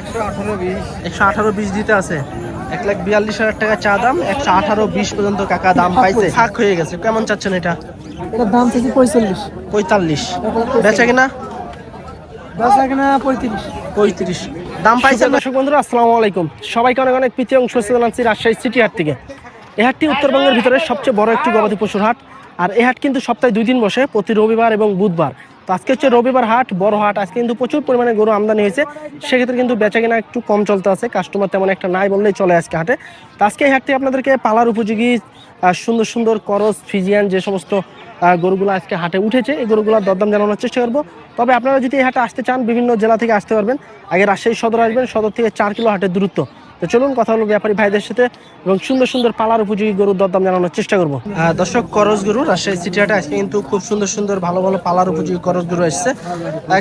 একশো আঠারো বিশ। দিতে আছে। এক লাখ বিয়াল্লিশ হাজার টাকা চা দাম একশো আঠারো বিশ পর্যন্ত কাকা দাম পাইছে। ফাঁক হয়ে গেছে। কেমন চাচ্ছেন এটা? এটার দাম থেকে পঁয়তাল্লিশ। পঁয়তাল্লিশ। বেচা কিনা? বেচা কিনা পঁয়ত্রিশ। পঁয়ত্রিশ। দাম পাইছেন দর্শক বন্ধুরা আসসালামু আলাইকুম। সবাইকে অনেক অনেক প্রীতি সুস্থ জানাচ্ছি রাজশাহী সিটি হাট থেকে। এই হাটটি উত্তরবঙ্গের ভিতরে সবচেয়ে বড় একটি গবাদি পশুর হাট। আর এই হাট কিন্তু সপ্তাহে দুই দিন বসে প্রতি রবিবার এবং বুধবার। তো আজকে হচ্ছে রবিবার হাট, বড় হাট। আজকে কিন্তু প্রচুর পরিমাণে গরু আমদানি হয়েছে। সেক্ষেত্রে কিন্তু বেচা কিনা একটু কম চলতে আছে। কাস্টমার তেমন একটা নাই বললেই চলে আজকে হাটে। তো আজকে এই হাট থেকে আপনাদেরকে পালার উপযোগী সুন্দর সুন্দর করস, ফিজিয়ান যে সমস্ত গরুগুলো আজকে হাটে উঠেছে, এই গরুগুলোর দরদাম জানানোর চেষ্টা করব। তবে আপনারা যদি এই হাটে আসতে চান, বিভিন্ন জেলা থেকে আসতে পারবেন। আগে রাজশাহী সদর আসবেন। সদর থেকে চার কিলো হাটের দূরত্ব। তো চলুন কথা হলো ব্যাপারী ভাইদের সাথে এবং সুন্দর সুন্দর পালার উপযোগী গরুর দরদাম জানানোর চেষ্টা করব। দর্শক করস গরু রাজশাহী সিটি হাটে আজকে কিন্তু খুব সুন্দর সুন্দর ভালো ভালো পালার উপযোগী করস গরু এসছে।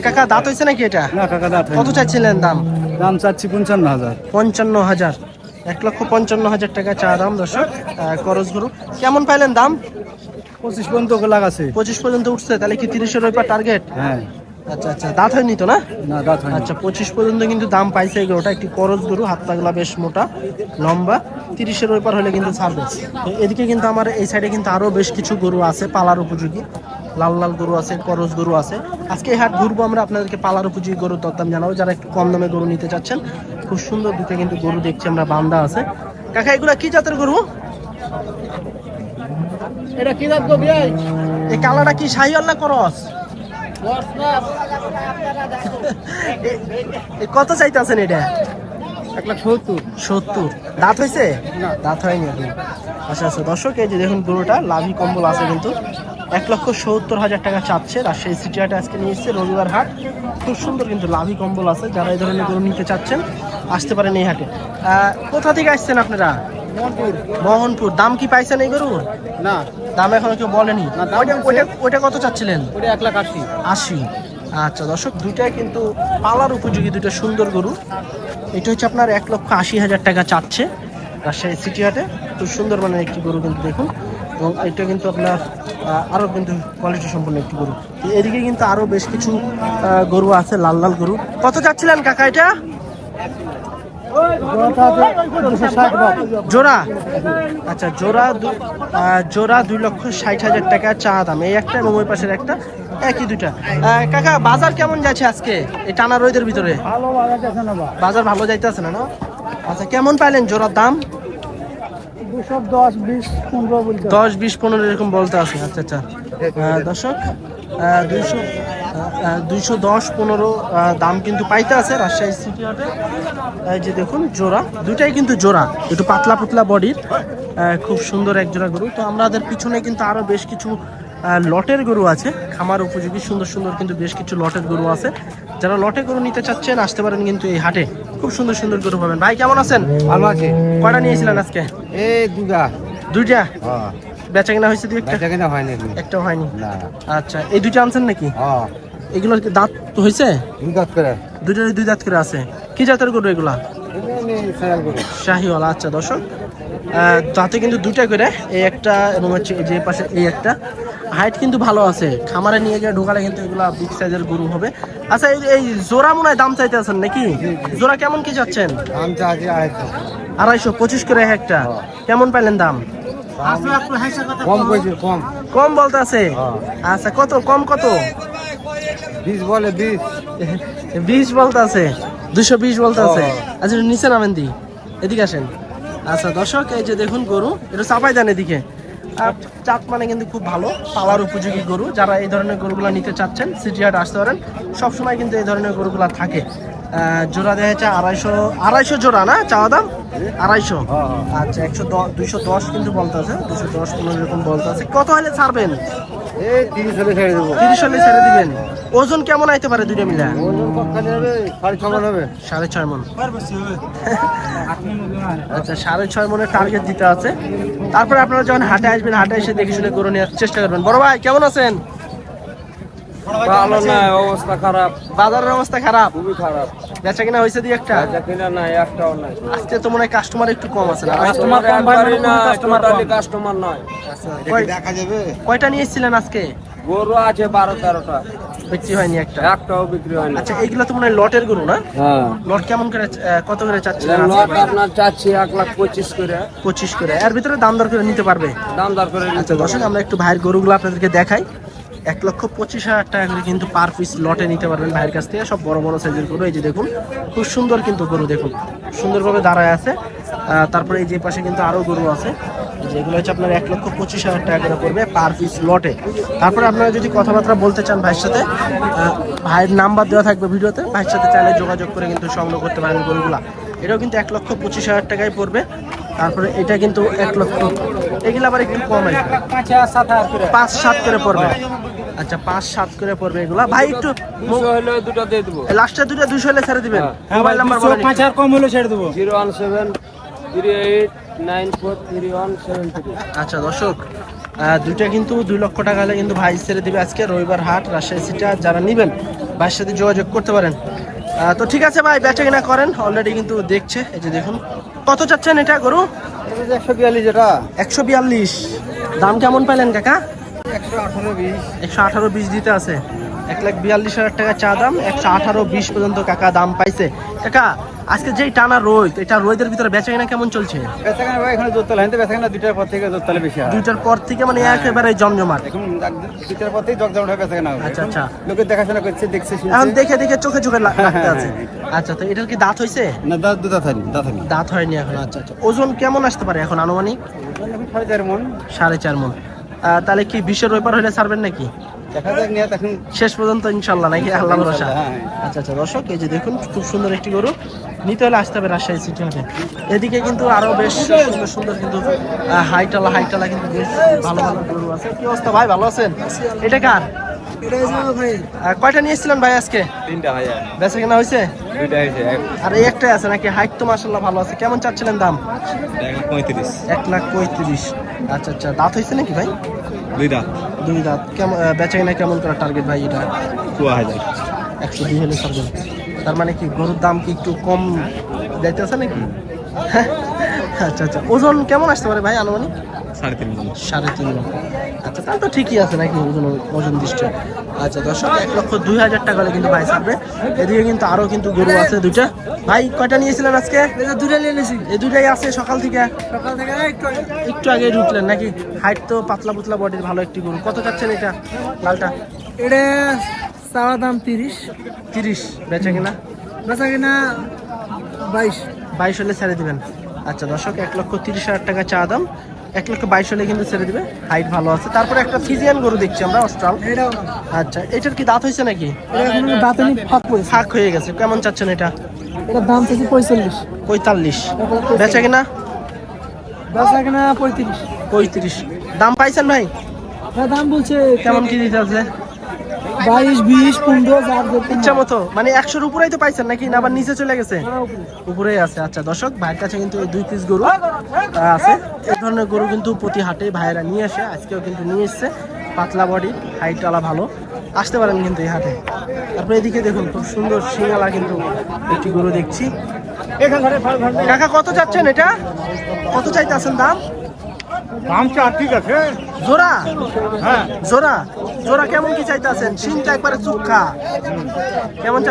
কাকা দাঁত হয়েছে নাকি এটা? না কাকা দাঁত কত চাইছিলেন দাম? দাম চাচ্ছি পঞ্চান্ন হাজার। পঞ্চান্ন হাজার। এক লক্ষ পঞ্চান্ন হাজার টাকা চা দাম দর্শক করস গরু। কেমন পাইলেন দাম? পঁচিশ পর্যন্ত লাগাছে। পঁচিশ পর্যন্ত উঠছে তাহলে কি তিরিশের ওই টার্গেট হ্যাঁ। আচ্ছা আচ্ছা দাঁত হয়নি তো না? না দাঁত হয়নি। আচ্ছা পঁচিশ পর্যন্ত কিন্তু দাম পাইছে এই গরুটা একটি করজ গরু হাত পাগলা বেশ মোটা লম্বা তিরিশের ওই পার হলে কিন্তু ছাড়বে। এদিকে কিন্তু আমার এই সাইডে কিন্তু আরও বেশ কিছু গরু আছে পালার উপযোগী। লাল লাল গরু আছে করজ গরু আছে। আজকে এই হাট ঘুরবো আমরা আপনাদেরকে পালার উপযোগী গরুর দরদাম জানাব। যারা একটু কম দামে গরু নিতে চাচ্ছেন খুব সুন্দর দুটো কিন্তু গরু দেখছি আমরা বান্দা আছে। কাকা এগুলা কি জাতের গরু? এটা কি বিয়াই? এই কালাটা কি শাহিওয়াল না করস কত চাইতেছেন এটা? এক লাখ সত্তর। সত্তর। দাঁত হয়েছে না। দাঁত হয়নি এখন। আচ্ছা আচ্ছা দর্শক এই যে দেখুন গরুটা লাভি কম্বল আছে কিন্তু। এক লক্ষ সত্তর হাজার টাকা চাচ্ছে। রাজশাহী সিটি হাটে আজকে নিয়ে এসছে রবিবার হাট। খুব সুন্দর কিন্তু লাভি কম্বল আছে। যারা এই ধরনের গরু নিতে চাচ্ছেন আসতে পারেন এই হাটে। আহ, কোথা থেকে আসছেন আপনারা? মোহনপুর। দাম কি পাইছেন এই গরুর? না। দাম এখনও কেউ বলেনি। ওইটা- ওইটা ওইটা কত চাচ্ছিলেন? ওটা এক লাখ আশি। আশি। আচ্ছা দর্শক দুইটাই কিন্তু পালার উপযোগী দুইটা সুন্দর গরু। এটা হচ্ছে আপনার এক লক্ষ আশি হাজার টাকা চাচ্ছে রাজশাহী সিটি হাটে। খুব সুন্দর মানের একটি গরু কিন্তু দেখুন। এবং এটা কিন্তু আপনার আহ, আরও কিন্তু কোয়ালিটি সম্পন্ন একটি গরু। এদিকে কিন্তু আরও বেশ কিছু গরু আছে লাল লাল গরু। কত চাচ্ছিলেন কাকা এটা? জোড়া? আচ্ছা জোড়া জোড়া দুই লক্ষ ষাট হাজার টাকা চা দাম। এই একটা এবং ওই পাশের একটা একই আহ, কাকা বাজার কেমন যাচ্ছে আজকে? এই টানা রোদের ভিতরে। বাজার ভালো যাইতেছে না না? আচ্ছা কেমন পাইলেন জোড়ার দাম? দশ বিশ পনেরো দশ বিশ পনেরো এরকম বলতে আছে। আচ্ছা আচ্ছা। দর্শক দুইশো দুইশো দশ পনেরো দাম কিন্তু পাইতে আছে রাজশাহী সিটি হাটে এই যে দেখুন জোড়া। দুইটাই কিন্তু জোড়া একটু পাতলা পাতলা বডির খুব সুন্দর এক জোড়া গরু। তো আমাদের পিছনে কিন্তু আরও বেশ কিছু লটের গরু আছে। খামার উপযোগী সুন্দর সুন্দর কিন্তু বেশ কিছু লটের গরু আছে। যারা লটে গরু নিতে চাচ্ছেন আসতে পারেন কিন্তু এই হাটে। খুব সুন্দর সুন্দর গরু পাবেন। ভাই কেমন আছেন? ভালো আছে। কয়টা নিয়েছিলেন আজকে? এই দুগা দুইটা? হ্যাঁ। বেচা কিনা হয়েছে দুই একটা? হয়নি। একটাও হয়নি। আচ্ছা এই দুইটা আনছেন নাকি? হ্যাঁ। এগুলোর কি দাঁত হয়েছে দুই দাঁত করে। দুইটারই দুই দাঁত করে আছে। কি জাতের গরু এগুলা? শাহিওয়ালা আচ্ছা দর্শক দাঁতে কিন্তু দুইটা করে এই একটা এবং হচ্ছে যে পাশে এই একটা। হাইট কিন্তু ভালো আছে। খামারে নিয়ে গিয়ে ঢোকালে কিন্তু এগুলা বিগ সাইজের গরু হবে। আচ্ছা এই এই জোড়া মনে হয় দাম চাইতে আছেন নাকি জোড়া কেমন কি চাচ্ছেন দাম আড়াইশো। পঁচিশ করে একটা। কেমন পাইলেন দাম? কম কম। কম বলতে আছে? হ্যাঁ। আচ্ছা কত কম কত? বিশ বলে বিশ। বিশ বলতে আছে দুশো বিশ বলতে আছে আচ্ছা নিচে নামেন দি। এদিকে আসেন। আচ্ছা দর্শক এই যে দেখুন গরু এটা চাপাই দেন এদিকে। চাপ মানে কিন্তু খুব ভালো পাওয়ার উপযোগী গরু। যারা এই ধরনের গরুগুলো নিতে চাচ্ছেন সিটি হাট আসতে পারেন। সবসময় কিন্তু এই ধরনের গরুগুলো থাকে। জোড়া দেখা যাচ্ছে আড়াইশো আড়াইশো জোড়া না? চাওয়া দাম? আড়াইশো। আচ্ছা একশো দশ দুইশো দশ কিন্তু বলতে আছে দুশো দশ পনেরো এরকম বলতে আছে কত হলে ছাড়বেন? তিরিশ হলে ছেড়ে দিবেন। ওজন কেমন আইতে পারে দুইটা মিলা? ওজন হবে? সাড়ে ছ হবে। সাড়ে ছয় মন আচ্ছা সাড়ে ছয় মনের টার্গেট দিতে আছে। তারপরে আপনারা যখন হাটে আসবেন হাটে এসে দেখে শুনে করে নেওয়ার চেষ্টা করবেন। বড় ভাই কেমন আছেন? ভালো নাই অবস্থা খারাপ। বাজারের অবস্থা খারাপ? খুবই খারাপ। বেচা কিনা হয়েছে একটা? বেচা কিনা নাই একটাও নাই। আজকে তো মনে কাস্টমার একটু কম আছে না? কাস্টমার একবারই না টোটালি কাস্টমার নয় কয়- দেখা যাবে? কয়টা নিয়ে এসেছিলেন আজকে? গরু আছে বারো তেরোটা। বিক্রি হয়নি একটা? একটাও বিক্রি হয় না আচ্ছা এইগুলো তো মনে হয় লটের গরু না? হ্যাঁ। লট কেমন করে কত করে এর লট আপনার চাচ্ছি এক লাখ পঁচিশ করে। পঁচিশ করে। এর ভিতরে দাম দর করে নিতে পারবে? দাম দর করে নিতে আচ্ছা দর্শক আমরা একটু ভাইয়ের গরুগুলো আপনাদেরকে দেখাই। এক লক্ষ পঁচিশ হাজার টাকা করে কিন্তু পার পিস লটে নিতে পারবেন ভাইয়ের কাছ থেকে। সব বড় বড় সাইজের গরু, এই যে দেখুন, খুব সুন্দর কিন্তু গরু দেখুন। সুন্দরভাবে দাঁড়ায় আছে। তারপরে এই যে পাশে কিন্তু আরও গরু আছে। যেগুলো হচ্ছে আপনার এক লক্ষ পঁচিশ হাজার টাকা করে পড়বে পার পিস লটে তারপরে আপনারা যদি কথাবার্তা বলতে চান ভাইয়ের সাথে ভাইয়ের নাম্বার দেওয়া থাকবে ভিডিওতে। ভাইয়ের সাথে চাইলে যোগাযোগ করে কিন্তু সংগ্রহ করতে পারেন গরুগুলা। এটাও কিন্তু এক লক্ষ পঁচিশ হাজার টাকায় পড়বে। তারপরে এটা কিন্তু এক লক্ষ এগুলো আবার একটু কম। পাঁচ সাত করে। পড়বে। আচ্ছা পাঁচ সাত করে পড়বে এগুলা। ভাই একটু দুটো দিয়ে দেবো। লাস্টে দুটো দুশো হলে ছেড়ে দিবেন। হ্যাঁ। মোবাইল নাম্বার বলেন একটু। আর কম হলে ছেড়ে দেবো। Zero one seven three eight nine four three one seven three আচ্ছা দর্শক দুইটা কিন্তু দুই লক্ষ টাকা হলে কিন্তু ভাই ছেড়ে দিবে আজকে রবিবার হাট রাজশাহী সিটা যারা নেবেন ভাইয়ের সাথে যোগাযোগ করতে পারেন। তো ঠিক আছে ভাই বেচা কিনা করেন অলরেডি কিন্তু দেখছে এই যে দেখুন। কত চাচ্ছেন এটা গরু? একশো বিয়াল্লিশ এটা। একশো বিয়াল্লিশ। দাম কেমন পাইলেন কাকা? একশো আঠারো বিশ। একশো আঠারো বিশ দিতে আছে। এক লাখ বিয়াল্লিশ হাজার টাকা চা দাম একশো আঠারো বিশ পর্যন্ত কাকা দাম পাইছে। কাকা আজকে যেই টানা রোদ এটা রোদের ভিতরে বেচা কিনা কেমন চলছে? বেচাকেনা ভাই এখানে জোরতলা হিন্দে বেচাকেনা দুইটার পর থেকে জোরতলা বেশি হয়। দুইটার পর থেকে মানে একেবারে জমজমাট। এখন দুইটার পর থেকে জগজমাট হয়ে বেচাকেনা আচ্ছা আচ্ছা। লোকের দেখাশোনা করছে দেখছে এখন দেখে দেখে চোখে চোখে লা- হ্যাঁ, লাগতে হ্যাঁ, আছে। হ্যাঁ। আচ্ছা তো এটার কি দাঁত হয়েছে না দাঁত দুটা থাকি দাঁত থাকি দাঁত হয়নি এখন আচ্ছা আচ্ছা। ওজন কেমন আসতে পারে এখন আনুমানিক? সাড়ে চার মন। সাড়ে চার মন। তাহলে কি বিশ্বের ওইপার হলে ছাড়বেন নাকি? দেখা যাক নিয়ে এখন শেষ পর্যন্ত ইনশাল্লাহ নাকি? আল্লাহ ভরসা হ্যাঁ। আচ্ছা আচ্ছা দর্শক এই যে দেখুন খুব সুন্দর একটি গরু। নিতে হলে আসতে হবে রাজশাহী সিটি হাটে এদিকে কিন্তু আরও বেশ সুন্দর সুন্দর কিন্তু হাইটালা হাইটালা কিন্তু বেশ ভালো ভালো গরু আছে। কি অবস্থা ভাই ভালো আছেন? এটা কার? কয়টা নিয়েছিলেন ভাই আজকে? তিনটা হাজার বেচা কেনা হয়েছে? দুইটা আর এই একটাই আছে নাকি? হাইট তো মাসাল্লাহ ভালো আছে। কেমন চাচ্ছিলেন দাম? লাখ পঁয়ত্রিশ। এক লাখ পঁয়ত্রিশ। আচ্ছা আচ্ছা দাঁত হয়েছে নাকি ভাই? দুইটা দুই দাঁত। কেমন বেচাই না কেমন করা টার্গেট ভাই এটা? কুয়া হাজার একশো দুই হলে সার্জন তার মানে কি গরুর দাম কি একটু কম যাইতেছে নাকি? আচ্ছা আচ্ছা। ওজন কেমন আসতে পারে ভাই আনুমানিক? সাড়ে তিন সাড়ে তিন আচ্ছা তাহলে তো ঠিকই আছে নাকি ওজন ওজন দৃষ্ট? আচ্ছা দর্শক এক লক্ষ দুই হাজার টাকা হলে কিন্তু ভাই ছাড়বে। এদিকে কিন্তু আরও কিন্তু গরু আছে দুইটা। ভাই কয়টা নিয়েছিলেন আজকে? দুটা নিয়ে নিয়েছি এই দুইটাই আছে সকাল থেকে? সকাল থেকে একটু একটু আগে ঢুকলেন নাকি? হাইট তো পাতলা পুতলা বডির ভালো একটি গরু। কত চাচ্ছেন এটা? লালটা? এটা চাওয়া দাম তিরিশ। তিরিশ। বেচা কিনা? বেচা কিনা বাইশ। বাইশ হলে ছেড়ে দিবেন। আচ্ছা দর্শক এক লক্ষ তিরিশ হাজার টাকা চা দাম। এক লক্ষ বাইশ হলে কিন্তু ছেড়ে দিবে। হাইট ভালো আছে। তারপরে একটা ফিজিয়ান গরু দেখছি আমরা অস্ট্রাল আচ্ছা এটার কি দাঁত হয়েছে নাকি? দাঁত ফাঁক হয়ে গেছে। কেমন চাচ্ছেন এটা? এটার দাম থেকে পঁয়তাল্লিশ। পঁয়তাল্লিশ। বেচা কিনা? বেচা কিনা পঁয়ত্রিশ। পঁয়ত্রিশ। দাম পাইছেন ভাই? এটা দাম বলছে কেমন কি দিতে আছে? বাইশ বিশ পনেরো যার ইচ্ছা মতো। মানে একশোর উপরেই তো পাইছেন নাকি? না আবার নিচে চলে গেছে? উপরেই আছে। আচ্ছা দর্শক ভাইয়ের কাছে কিন্তু এই দুই পিস গরু আছে। এই ধরনের গরু কিন্তু প্রতি হাটে ভাইয়েরা নিয়ে আসে আজকেও কিন্তু নিয়ে এসছে। পাতলা বডি হাইট আলা ভালো। আসতে পারেন কিন্তু এই হাটে। তারপরে এদিকে দেখুন খুব সুন্দর সিঙ্গালা কিন্তু একটি গরু দেখছি। কাকা কত চাচ্ছেন এটা? কত চাইতে আছেন দাম? দাম চা ঠিক আছে। জোড়া? হ্যাঁ। জোড়া? জোড়া কেমন কি চাইতেছেন? সিনটা একবারে চুক্ষা কেমন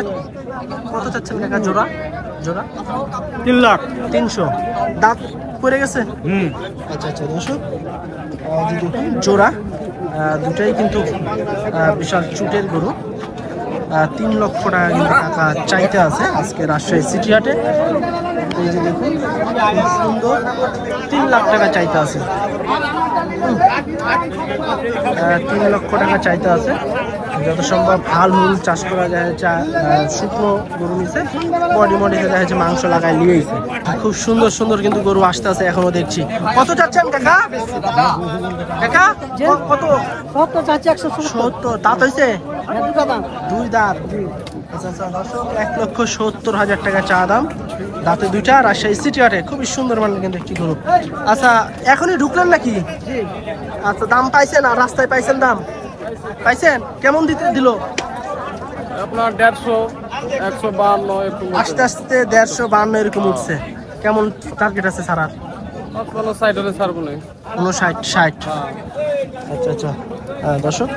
কত চাচ্ছেন কাকা জোড়া? জোড়া? তিন লাখ। তিনশো। দাঁত পড়ে গেছে? হুম। আচ্ছা আচ্ছা দর্শক দেখুন জোড়া। দুটাই কিন্তু বিশাল চুটের গরু। তিন লক্ষ টাকা কিন্তু টাকা চাইতে আছে আজকে রাজশাহী সিটি হাটে। এই যে দেখুন সুন্দর, তিন লাখ টাকা চাইতে আছে। তিন লক্ষ টাকা চাইতে আছে। যত সম্ভব হাল হুল চাষ করা যায় চা শুকনো গরু নিছে বডি মডিতে দেখা যাচ্ছে মাংস লাগাই নিয়েছে খুব সুন্দর সুন্দর কিন্তু গরু আসতে আছে এখনও দেখছি। কত চাচ্ছেন কাকা? কাকা কত? সত্তর চাচ্ছি একশো সত্তর। দাঁত হয়েছে দুই দাঁত। আচ্ছা আচ্ছা এক লক্ষ সত্তর হাজার টাকা চা দাম। দাঁতে দুইটা রাজশাহী সিটি হাটে। খুবই সুন্দর মানের কিন্তু একটি গরু। আচ্ছা এখনই ঢুকলেন নাকি? আচ্ছা দাম পাইছেন আর রাস্তায় পাইছেন দাম? পাইছেন? কেমন দিতে দিল? আপনার দেড়শো একশো একটু আস্তে আস্তে দেড়শো বান্ন এরকম উঠছে। কেমন টার্গেট আছে সারার কোনো সাইড হলে ছাড়বো না। উনষাট ষাট আচ্ছা আচ্ছা। হ্যাঁ দর্শক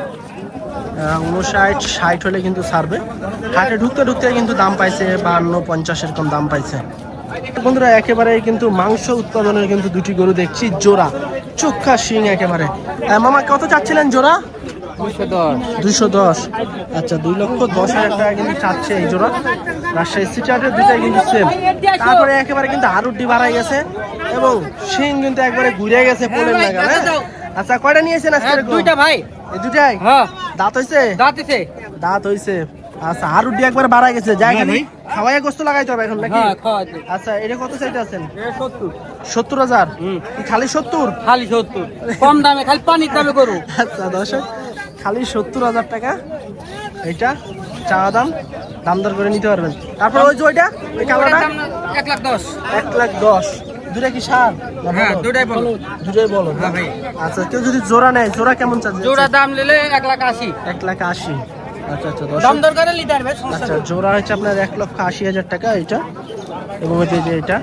উনষাট ষাট হলে কিন্তু ছাড়বে। হাটে ঢুকতে ঢুকতে কিন্তু দাম পাইছে বাহান্ন পঞ্চাশ এরকম দাম পাইছে। বন্ধুরা একেবারে কিন্তু মাংস উৎপাদনের কিন্তু দুটি গরু দেখছি জোড়া। চোখা শিং একেবারে। মামা কত চাচ্ছিলেন জোড়া? দুইশো দশ। আচ্ছা দুই লক্ষ দশ হাজার টাকা কিন্তু চাচ্ছে এই জোড়া। রাজশাহী সিটি হাটের দুটাই কিন্তু সেম তারপরে একেবারে কিন্তু হারুড্ডি বাড়াই গেছে এবং শিং কিন্তু একবারে ঘুরে গেছে পোলের হ্যাঁ? আচ্ছা কয়টা নিয়েছেন আজকে দুইটা ভাই। এই দুটাই হ্যাঁ। দাঁত হইছে? দাঁতিছে দাঁত হইছে। আচ্ছা হারুড্ডি একবার বাড়াই গেছে। যাই খালি খাওয়াই গোস্ত লাগাইতে হবে এখন নাকি? হ্যাঁ আচ্ছা এটা কত চাইতে আছেন? সত্তর। হাজার? হুম। খালি সত্তর? খালি সত্তর। কম দামে খালি পানির দামে করু আচ্ছা দর্শক খালি সত্তর হাজার টাকা। এটা চা দাম দাম দর করে নিতে পারবেন। তারপর ওই যে ওইটা ওই কালোটা এক লাখ দশ। এক লাখ দশ দুটা কি সার? হ্যাঁ বলো? দুটাই বলো দুটোই বলো হ্যাঁ ভাই। আচ্ছা কেউ যদি জোড়া নেয় জোড়া কেমন চাচ্ছে? জোড়া দাম নিলে এক লাখ আশি। এক লাখ আশি। আচ্ছা আচ্ছা দশ। দর করে লিটার ভাই আচ্ছা জোড়া হচ্ছে আপনার এক লক্ষ আশি হাজার টাকা এটা এবং হচ্ছে যে এটা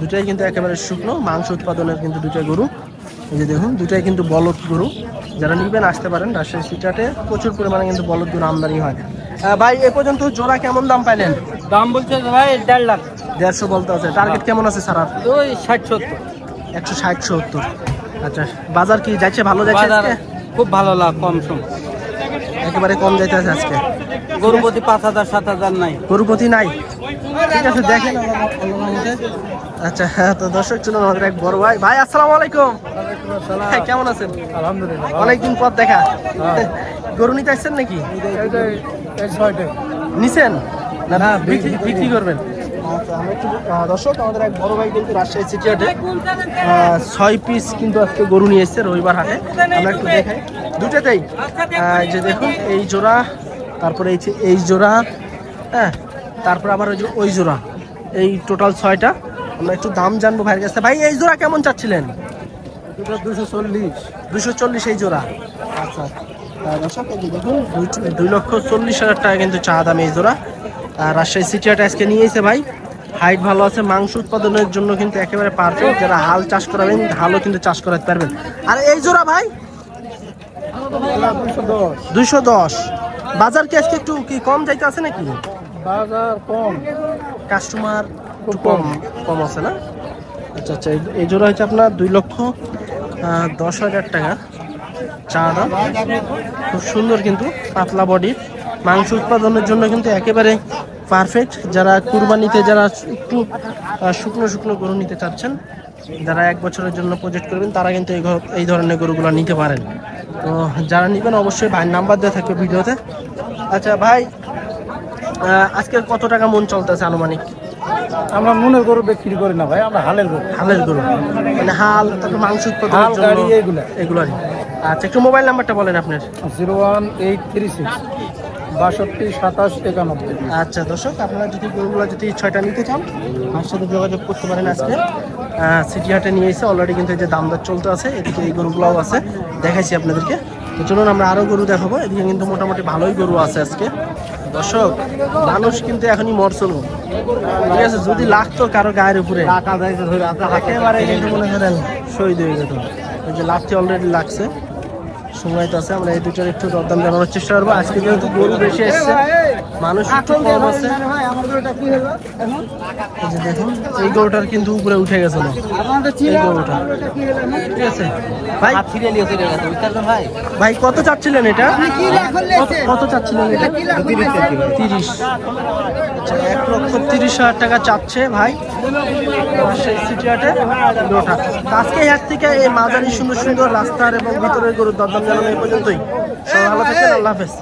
দুটাই কিন্তু একেবারে শুকনো। মাংস উৎপাদনের কিন্তু দুটাই গরু। এই যে দেখুন দুটাই কিন্তু বলদ গরু। যারা নিবেন আসতে পারেন। রাজশাহী সিটাতে প্রচুর পরিমাণে কিন্তু বলদ গরু আমদানি হয়। ভাই এ পর্যন্ত জোড়া কেমন দাম পাইলেন? দাম বলছে ভাই দেড় লাখ। দেড়শো বলতে আছে। টার্গেট কেমন আছে স্যার ওই ষাট সত্তর। একশো ষাট সত্তর। আচ্ছা বাজার কি যাচ্ছে ভালো যাচ্ছে? খুব ভালো লাভ কম সম। একেবারে কম যাইতে আছে আজকে। গরু প্রতি পাঁচ হাজার সাত হাজার নাই। গরুপতি নাই? ঠিক আছে দেখেন আচ্ছা হ্যাঁ তো দর্শক চলুন আমাদের এক বড় ভাই। ভাই আসসালামু আলাইকুম। হ্যাঁ, কেমন আছেন? আলহামদুলিল্লাহ অনেকদিন পর দেখা। গরু নিতে আসছেন নাকি? নিছেন? না বিক্রি করবেন? আচ্ছা দর্শক আমাদের এক বড় ভাই কিন্তু রাজশাহী সিটি হাটে ছয় পিস কিন্তু আজকে গরু নিয়ে এসছে রবিবার হাটে। আমরা একটু দেখাই। দুটাতেই যে দেখুন এই জোড়া তারপরে এই জোড়া হ্যাঁ তারপর আবার ওই যে ওই জোড়া। এই টোটাল ছয়টা। আমরা একটু দাম জানব ভাইয়ের কাছে। ভাই এই জোড়া কেমন চাচ্ছিলেন? দুশো চল্লিশ। দুশো চল্লিশ এই জোড়া। আচ্ছা। দুই- লক্ষ চল্লিশ হাজার টাকা কিন্তু চা দাম এই জোড়া। আর রাজশাহী সিটি হাট আজকে নিয়ে এসে ভাই। হাইট ভালো আছে মাংস উৎপাদনের জন্য কিন্তু একেবারে পারফেক্ট যারা হাল চাষ করাবেন হালও কিন্তু চাষ করাতে পারবেন। আর এই জোড়া ভাই? দুশো। দুইশো দশ। বাজার কি আজকে একটু কি কম যাইতে আছে নাকি? বাজার কম। কাস্টমার একটু কম। কম। আছে না? আচ্ছা আচ্ছা এই- জোড়া হচ্ছে আপনার দুই লক্ষ দশ হাজার টাকা। চা দাম। খুব সুন্দর কিন্তু পাতলা বডির মাংস উৎপাদনের জন্য কিন্তু একেবারে পারফেক্ট যারা কুরবানিতে যারা একটু শুকনো শুকনো গরু নিতে চাচ্ছেন যারা এক বছরের জন্য প্রজেক্ট করবেন তারা কিন্তু এই এই ধরনের গরুগুলো নিতে পারেন। তো যারা নেবেন অবশ্যই ভাইয়ের নাম্বার দেওয়া থাকবে ভিডিওতে। আচ্ছা ভাই আজকে কত টাকা মন চলতেছে আনুমানিক? আমরা মনের গরু বিক্রি করি না ভাই আমরা হালের গরু। হালের গরু। মানে হাল তারপর মাংস উৎপাদনের হাল, জন্য গাড়ি এগুলা। এগুলারই। আচ্ছা একটু মোবাইল নাম্বারটা বলেন আপনার। Zero one eight three six. বাষট্টি সাতাশ একানব্বই। আচ্ছা দর্শক আপনারা যদি গরুগুলো যদি ছয়টা নিতে চান আমার সাথে যোগাযোগ করতে পারেন আজকে। সিটি হাটে নিয়ে এসে অলরেডি কিন্তু এই যে দাম দর চলতে আছে এদিকে এই গরুগুলোও আছে দেখাইছি আপনাদেরকে। তো চলুন আমরা আরও গরু দেখাবো এদিকে কিন্তু মোটামুটি ভালোই গরু আছে আজকে। দর্শক, মানুষ কিন্তু এখনই মরছিল ঠিক আছে, যদি লাগতো কারও গায়ের উপরে। একেবারে কিন্তু মনে করেন শহীদ হয়ে যেত। এই যে লাভটি অলরেডি লাগছে। সময় তো আছে, আমরা এই দুটোর একটু দরদাম জানানোর চেষ্টা করব। আজকে যেহেতু গরু বেশি এসছে মানুষ কম আছে। এই যে দেখুন এই গরুটার কিন্তু উপরে উঠে গেছে এই গরুটা। ঠিক আছে। ভাই ভাই? ভাই কত চাচ্ছিলেন এটা? কত- কত চাচ্ছিলেন এটা? তিরিশ আচ্ছা এক লক্ষ তিরিশ হাজার টাকা চাচ্ছে ভাই। আজকে এই হাট থেকে এই মাঝারি সুন্দর সুন্দর রাস্তার এবং ভিতরের গরুর দরদাম জানানো এই পর্যন্তই। ভালো আল্লাহ হাফেজ।